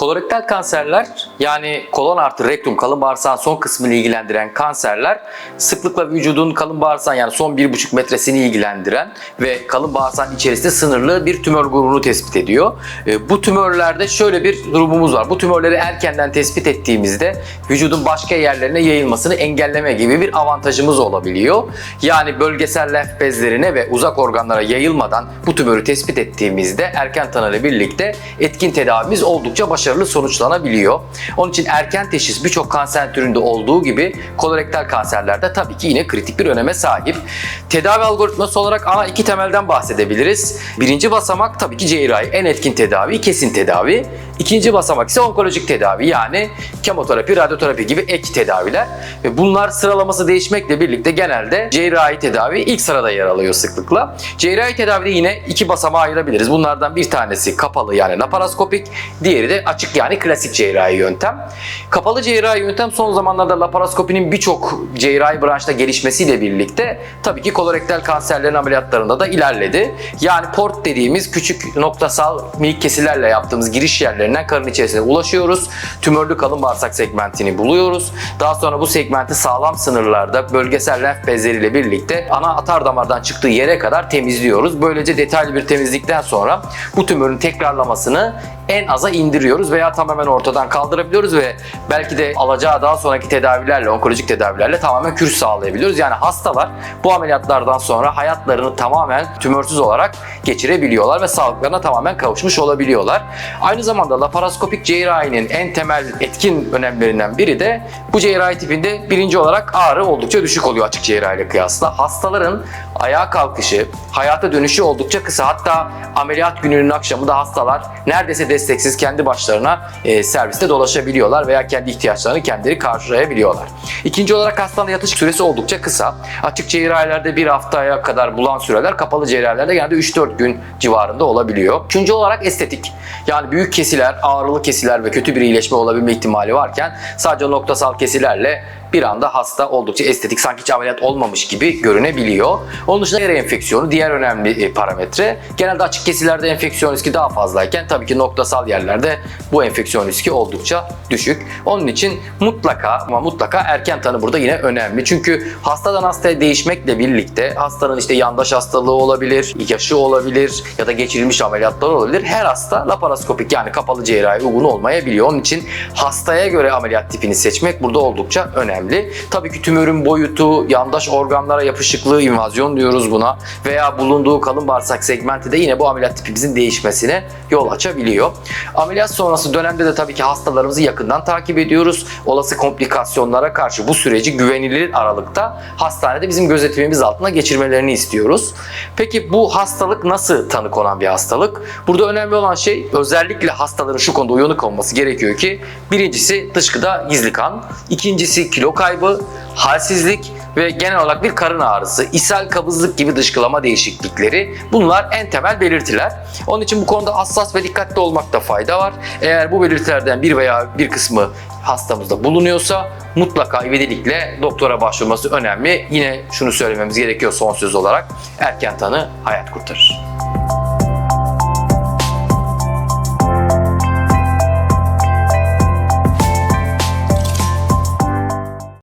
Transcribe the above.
Kolorektal kanserler yani kolon artı rektum kalın bağırsağın son kısmını ilgilendiren kanserler sıklıkla vücudun kalın bağırsağın yani son 1,5 metresini ilgilendiren ve kalın bağırsağın içerisinde sınırlı bir tümör grubunu tespit ediyor. E, Bu tümörlerde şöyle bir durumumuz var. Bu tümörleri erkenden tespit ettiğimizde vücudun başka yerlerine yayılmasını engelleme gibi bir avantajımız olabiliyor. Yani bölgesel lenf bezlerine ve uzak organlara yayılmadan bu tümörü tespit ettiğimizde erken tanı ile birlikte etkin tedavimiz oldukça başarılı sonuçlanabiliyor. Onun için erken teşhis birçok kanser türünde olduğu gibi kolorektal kanserlerde tabii ki yine kritik bir öneme sahip. Tedavi algoritması olarak ana iki temelden bahsedebiliriz. Birinci basamak tabii ki cerrahi en etkin tedavi, kesin tedavi. İkinci basamak ise onkolojik tedavi yani kemoterapi, radyoterapi gibi ek tedaviler. Ve bunlar sıralaması değişmekle birlikte genelde cerrahi tedavi ilk sırada yer alıyor sıklıkla. Cerrahi tedavide yine iki basamağa ayırabiliriz. Bunlardan bir tanesi kapalı yani laparoskopik, diğeri de açık yani klasik cerrahi yöntem. Kapalı cerrahi yöntem son zamanlarda laparoskopinin birçok cerrahi branşta gelişmesiyle birlikte tabii ki kolorektal kanserlerin ameliyatlarında da ilerledi. Yani port dediğimiz küçük noktasal minik kesilerle yaptığımız giriş yerlerinden karın içerisine ulaşıyoruz. Tümörlü kalın bağırsak segmentini buluyoruz. Daha sonra bu segmenti sağlam sınırlarda bölgesel lenf bezleriyle birlikte ana atar damardan çıktığı yere kadar temizliyoruz. Böylece detaylı bir temizlikten sonra bu tümörün tekrarlamasını en aza indiriyoruz veya tamamen ortadan kaldırabiliyoruz ve belki de alacağı daha sonraki tedavilerle, onkolojik tedavilerle tamamen kürüş sağlayabiliyoruz. Yani hastalar bu ameliyatlardan sonra hayatlarını tamamen tümörsüz olarak geçirebiliyorlar ve sağlıklarına tamamen kavuşmuş olabiliyorlar. Aynı zamanda laparoskopik cerrahinin en temel etkin önemlerinden biri de bu cerrahi tipinde birinci olarak ağrı oldukça düşük oluyor açık cerrahiyle kıyasla. Hastaların ayağa kalkışı, hayata dönüşü oldukça kısa. Hatta ameliyat gününün akşamında hastalar neredeyse desteksiz kendi başlarına e, serviste dolaşabiliyorlar veya kendi ihtiyaçlarını kendileri karşılayabiliyorlar. İkinci olarak hastanın yatış süresi oldukça kısa. Açık cerrahilerde bir haftaya kadar bulan süreler kapalı cerrahilerde genelde 3-4 gün civarında olabiliyor. Üçüncü olarak estetik. Yani büyük kesiler, ağrılı kesiler ve kötü bir iyileşme olabilme ihtimali varken sadece noktasal kesilerle bir anda hasta oldukça estetik sanki hiç ameliyat olmamış gibi görünebiliyor. Onun dışında yer enfeksiyonu diğer önemli e, parametre. Genelde açık kesilerde enfeksiyon riski daha fazlayken tabii ki noktasal yerlerde bu enfeksiyon riski oldukça düşük. Onun için mutlaka ama mutlaka erken tanı burada yine önemli. Çünkü hastadan hastaya değişmekle birlikte hastanın işte yandaş hastalığı olabilir, yaşı olabilir ya da geçirilmiş ameliyatlar olabilir. Her hasta laparoskopik yani kapalı cerrahi uygun olmayabiliyor. Onun için hastaya göre ameliyat tipini seçmek burada oldukça önemli. Tabii ki tümörün boyutu, yandaş organlara yapışıklığı, invazyon diyoruz buna veya bulunduğu kalın bağırsak segmenti de yine bu ameliyat tipimizin değişmesine yol açabiliyor. Ameliyat sonrası dönemde de tabii ki hastalarımızı yakından takip ediyoruz. Olası komplikasyonlara karşı bu süreci güvenilir aralıkta hastanede bizim gözetimimiz altında geçirmelerini istiyoruz. Peki bu hastalık nasıl tanı konan bir hastalık? Burada önemli olan şey özellikle hastaların şu konuda uyanık olması gerekiyor ki birincisi dışkıda gizli kan, ikincisi kaybı, halsizlik ve genel olarak bir karın ağrısı, ishal, kabızlık gibi dışkılama değişiklikleri bunlar en temel belirtiler. Onun için bu konuda hassas ve dikkatli olmakta fayda var. Eğer bu belirtilerden bir veya bir kısmı hastamızda bulunuyorsa mutlaka ivedilikle doktora başvurması önemli. Yine şunu söylememiz gerekiyor son söz olarak erken tanı hayat kurtarır.